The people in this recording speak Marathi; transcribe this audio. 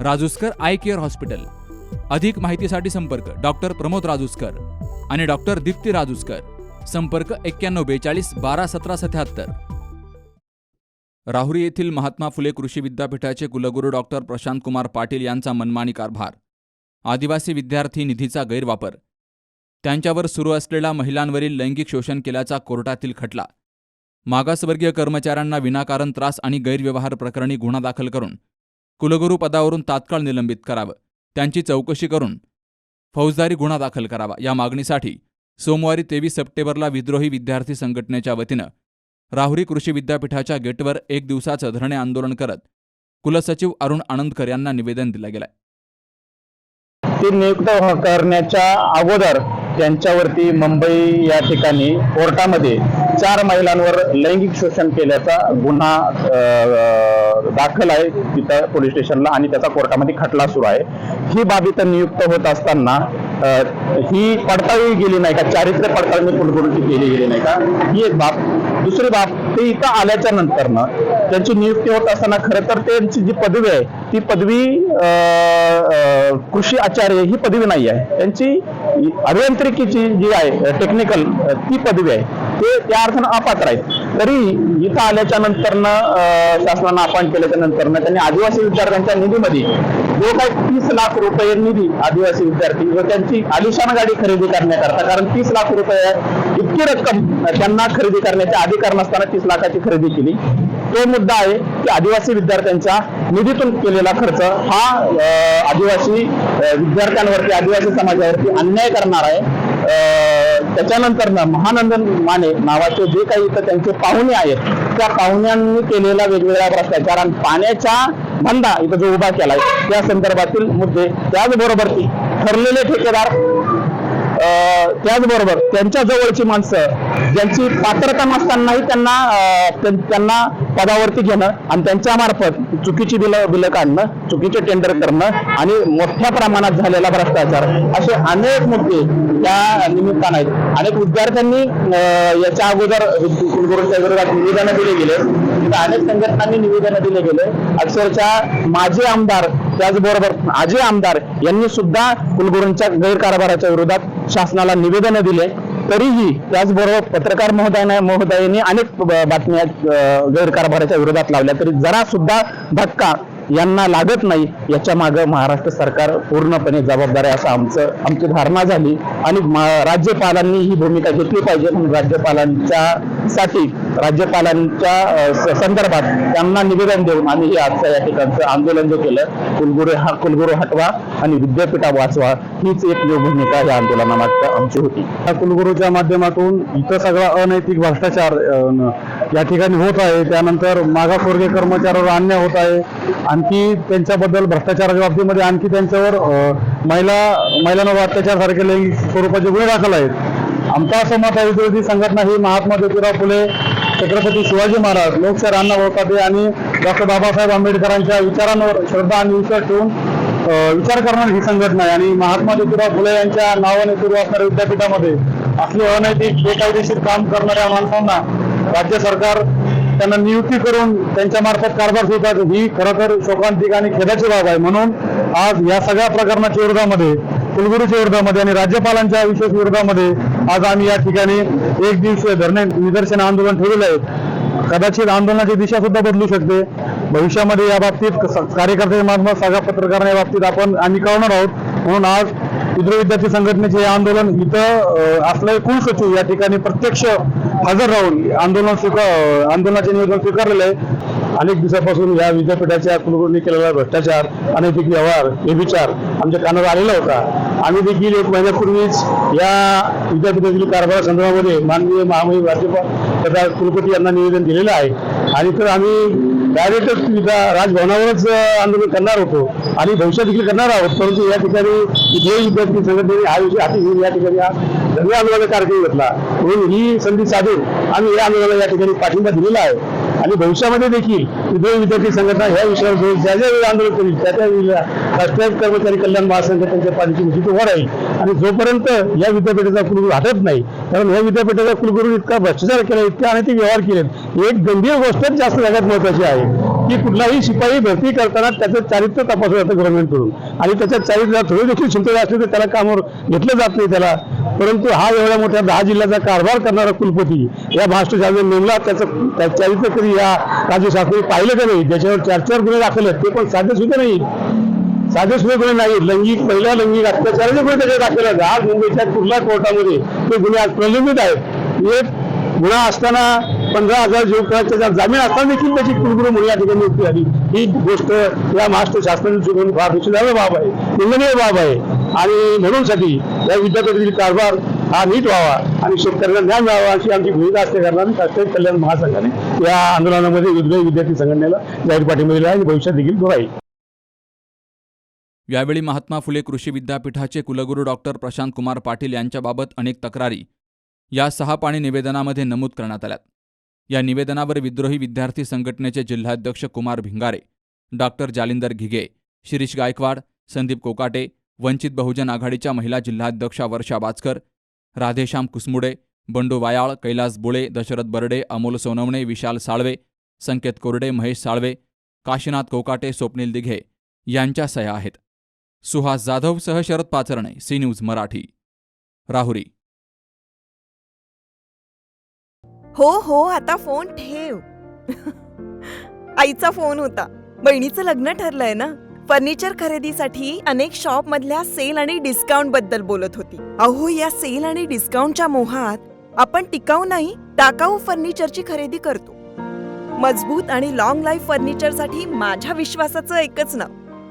Rajuskar eye care hospital. अधिक माहितीसाठी संपर्क डॉक्टर प्रमोद राजूस्कर आणि डॉक्टर दीप्ती राजूस्कर. संपर्क एक्क्याण्णव बेचाळीस बारा सतरा सत्याहत्तर. राहुरी येथील महात्मा फुले कृषी विद्यापीठाचे कुलगुरू डॉक्टर प्रशांत कुमार पाटील यांचा मनमानी कारभार. आदिवासी विद्यार्थी निधीचा गैरवापर. त्यांच्यावर सुरू असलेला महिलांवरील लैंगिक शोषण केल्याचा कोर्टातील खटला. मागासवर्गीय कर्मचाऱ्यांना विनाकारण त्रास आणि गैरव्यवहार प्रकरणी गुन्हा दाखल करून कुलगुरू पदावरून तात्काळ निलंबित करावं. त्यांची चौकशी करून फौजदारी गुन्हा दाखल करावा. या मागणीसाठी सोमवारी तेवीस सप्टेंबरला विद्रोही विद्यार्थी संघटनेच्या वतीनं राहुरी कृषी विद्यापीठाच्या गेटवर एक दिवसाचं धरणे आंदोलन करत कुलसचिव अरुण आनंदकर यांना निवेदन दिलं गेलंय. ती नियुक्त करण्याच्या अगोदर त्यांच्यावरती मुंबई या ठिकाणी कोर्टामध्ये चार महिलांवर लैंगिक शोषण केल्याचा गुन्हा दाखल आहे तिथं पोलीस स्टेशनला आणि त्याचा कोर्टामध्ये खटला सुरू आहे. ही बाब इथं नियुक्त होत असताना ही पडताळली गेली नाही का? चारित्र्य पडताळणी कुलगुरूची केली गेली नाही का? ही एक बाब दुसरी बाब ते इथं आल्याच्या नंतरनं त्यांची नियुक्ती होत असताना खरं तर त्यांची जी पदवी आहे ती पदवी कृषी आचार्य ही पदवी नाही आहे. त्यांची अभियांत्रिकीची जी आहे टेक्निकल ती पदवी आहे. ते त्या अर्थानं अपात्र आहेत. तरी इथं आल्याच्या नंतरनं शासनानं अपॉइंट केल्याच्या नंतरनं त्यांनी आदिवासी विद्यार्थ्यांच्या निधीमध्ये जो काही तीस लाख रुपये निधी आदिवासी विद्यार्थी व त्यांची आलिशान गाडी खरेदी करण्याकरता कारण तीस लाख रुपये इतकी रक्कम त्यांना खरेदी करण्याचे अधिकार नसताना तीस लाखाची खरेदी केली. तो मुद्दा आहे की आदिवासी विद्यार्थ्यांच्या निधीतून केलेला खर्च हा आदिवासी विद्यार्थ्यांवरती आदिवासी समाजावरती अन्याय करणार आहे. अ, त्याच्यानंतर महानंदन माने नावाचे जे काही इथं त्यांचे पाहुणे आहेत त्या पाहुण्यांनी केलेला वेगवेगळ्या भ्रष्टाचार आणि पाण्याचा धंदा इथं जो उभा केलाय त्या संदर्भातील मुद्दे त्याचबरोबर ठरलेले ठेकेदार त्याचबरोबर त्यांच्या जवळची माणसं ज्यांची पात्रता नसतानाही त्यांना त्यांना पदावरती घेणं आणि त्यांच्या मार्फत चुकीची बिलं बिलं काढणं चुकीचे टेंडर करणं आणि मोठ्या प्रमाणात झालेला भ्रष्टाचार. असे अनेक मुद्दे त्या निमित्तानं आहेत. अनेक विद्यार्थ्यांनी याच्या अगोदर कुलगुरूंच्या विरोधात निवेदनं दिले गेले. तिथं अनेक संघटनांनी निवेदनं दिले गेले. अक्षरशः माजी आमदार त्याचबरोबर आजी आमदार यांनी सुद्धा कुलगुरूंच्या गैरकारभाराच्या विरोधात शासनाला निवेदन दिले. तरीही त्याचबरोबर पत्रकार महोदयाने महोदयांनी अनेक बातम्या गैरकारभाराच्या विरोधात लावल्या. तरी जरा सुद्धा धक्का यांना लागत नाही. याच्या मागे महाराष्ट्र सरकार पूर्णपणे जबाबदार आहे असं आमचं आमची धारणा झाली. आणि राज्यपालांनी ही भूमिका घेतली पाहिजे. म्हणून राज्यपालांच्या साठी राज्यपालांच्या संदर्भात त्यांना निवेदन देऊन आम्ही हे आजचं या ठिकाणचं आंदोलन जे केलं कुलगुरू हा कुलगुरू हटवा आणि विद्यापीठा वाचवा हीच एक भूमिका या आंदोलनामागच्या आमची होती. या कुलगुरूच्या माध्यमातून इथं सगळा अनैतिक भ्रष्टाचार या ठिकाणी होत आहे. त्यानंतर मागासवर्गीय कर्मचाऱ्यावर अन्याय होत आहे. आणखी त्यांच्याबद्दल भ्रष्टाचाराच्या बाबतीमध्ये आणखी त्यांच्यावर महिला महिलांवर अत्याचार सारखे लैंगिक स्वरूपाचे गुन्हे दाखल आहेत. आमचा असं मत आहे विरोधी संघटना ही महात्मा ज्योतिराव फुले छत्रपती शिवाजी महाराज लोकशाहीर अण्णाभाऊ साठे आणि डॉक्टर बाबासाहेब आंबेडकरांच्या विचारांवर श्रद्धा आणि विश्वास ठेवून विचार करणारी ही संघटना आहे. आणि महात्मा ज्योतिराव फुले यांच्या नावाने सुरू असणाऱ्या विद्यापीठामध्ये असले अनैतिक बेकायदेशीर काम करणाऱ्या माणसांना राज्य सरकार त्यांना नियुक्ती करून त्यांच्या मार्फत कारभार सुरू ही खरं तर शोकांतिक आणि खेदाची बाब आहे. म्हणून आज या सगळ्या प्रकरणाच्या विरोधामध्ये कुलगुरूच्या विरोधामध्ये आणि राज्यपालांच्या विशेष विरोधामध्ये आज आम्ही या ठिकाणी एक दिवसीय धरणे निदर्शन आंदोलन ठेवलेलं आहे. कदाचित आंदोलनाची दिशा सुद्धा बदलू शकते. भविष्यामध्ये या बाबतीत क- कार्यकर्त्यांच्या मार्फत सगळ्या पत्रकारांच्या बाबतीत आपण आम्ही कळणार आहोत. म्हणून आज विद्रोही विद्यार्थी संघटनेचे हे आंदोलन इथं अ, असलेले कुलसचिव या ठिकाणी प्रत्यक्ष हजर राहून आंदोलन स्वीकार आंदोलनाचे निवेदन स्वीकारलेलं आहे. अनेक दिवसापासून या विद्यापीठाच्या कुलगुरूंनी केलेला भ्रष्टाचार अनैतिक व्यवहार हे विचार आमच्या कानावर आलेला होता. आम्ही देखील एक महिन्यापूर्वीच या विद्यापीठातील कारभार संदर्भामध्ये माननीय महामहिम राज्यपाल तथा कुलपती यांना निवेदन दिलेलं आहे. आणि तर आम्ही डायरेक्टच राजभवनावरच आंदोलन करणार होतो आणि भविष्यात देखील करणार आहोत. परंतु या ठिकाणी इथे विद्यार्थी संघटनेने हा विषय हाती घेऊन या ठिकाणी हा धन्य आंदोलन कार्यक्रम घेतला. म्हणून ही संधी साधून आम्ही या आंदोलनाला या ठिकाणी पाठिंबा दिलेला आहे. आणि भविष्यामध्ये देखील विद्रोही विद्यार्थी संघटना ह्या विषयावर ज्या ज्या वेळी आंदोलन करील त्या त्या वेळेला राष्ट्रीय कर्मचारी कल्याण महासंघटनेच्या पाठीची निश्चित उभं राहील आणि जोपर्यंत या विद्यापीठाचा कुलगुरू हटत नाही कारण या विद्यापीठाचा कुलगुरू इतका भ्रष्टाचार केला इतके अनैतिक व्यवहार केले एक गंभीर गोष्टच जास्त जगात महत्वाची आहे की कुठलाही शिपाई भरती करताना त्याचं चारित्र्य तपासलं जातं गव्हर्नमेंटकडून आणि त्याच्या चारित्र्यात थोडी देखील क्षमता असली तर त्याला कामावर घेतलं जात नाही त्याला. परंतु हा एवढ्या मोठ्या दहा जिल्ह्याचा कारभार करणारा कुलपती या महाराष्ट्र शासनाने नेमला त्याचं त्या चारित्र्य कधी या राज्य शासनाने पाहिलं का नाही ज्याच्यावर चार चार गुन्हे दाखल आहेत ते पण साध्य सुद्धा नाही. साधे गुन्हे नाही. लैंगिक पहिल्या लैंगिक अत्याचाराचे गुन्हे त्याच्यात दाखल आहेत आज मुंबईच्या कुर्ला कोर्टामध्ये ते गुन्हे आज प्रलंबित आहेत. एक गुन्हा असताना पंधरा हजार जीवकाच्या जामीन असताना देखील त्याची कुलगुरू म्हणून या ठिकाणी नियुक्ती झाली ही गोष्ट या महाराष्ट्र शासनाने चुकून फार दुःखदायक बाब आहे. निंदनीय बाब आहे. आणि म्हणूनसाठी या विद्यापीठातील कारभार हा नीट व्हावा आणि शेतकऱ्यांना ज्ञान मिळावा अशी आमची भूमिका असते. करणार राष्ट्रीय कल्याण महासंघाने या आंदोलनामध्ये विद्रोही विद्यार्थी संघटनेला जाहीर पाठिंबा दिला आणि भविष्यात देखील तो राहील. यावेळी महात्मा फुले कृषी विद्यापीठाचे कुलगुरू डॉक्टर प्रशांत कुमार पाटील यांच्याबाबत अनेक तक्रारी या सहा पाणी निवेदनामध्ये नमूद करण्यात आल्यात. या निवेदनावर विद्रोही विद्यार्थी संघटनेचे जिल्हाध्यक्ष कुमार भिंगारे डॉक्टर जालिंदर घिगे शिरीष गायकवाड संदीप कोकाटे वंचित बहुजन आघाडीच्या महिला जिल्हाध्यक्षा वर्षा बाचकर राधेश्याम कुसमुडे बंडू वायाळ कैलास बुळे दशरथ बर्डे अमोल सोनवणे विशाल साळवे संकेत कोरडे महेश साळवे काशीनाथ कोकाटे स्वप्नील दिघे यांच्या सह्या आहेत. सुहास जाधवसह शरद पाचरणे सी न्यूज मराठी. राहुरी. हो हो आता फोन ठेव. आईचा फोन होता. बहिणीचं लग्न ठरलंय ना? फर्निचर खरेदीसाठी अनेक शॉप मधल्या सेल आणि डिस्काउंटबद्दल बोलत होती. अहो या सेल आणि डिस्काउंटच्या मोहात आपण टिकाऊ नाही टाकाऊ फर्निचरची खरेदी करतो. मजबूत आणि लॉंग लाईफ फर्निचरसाठी माझ्या विश्वासाचं एकच नाव.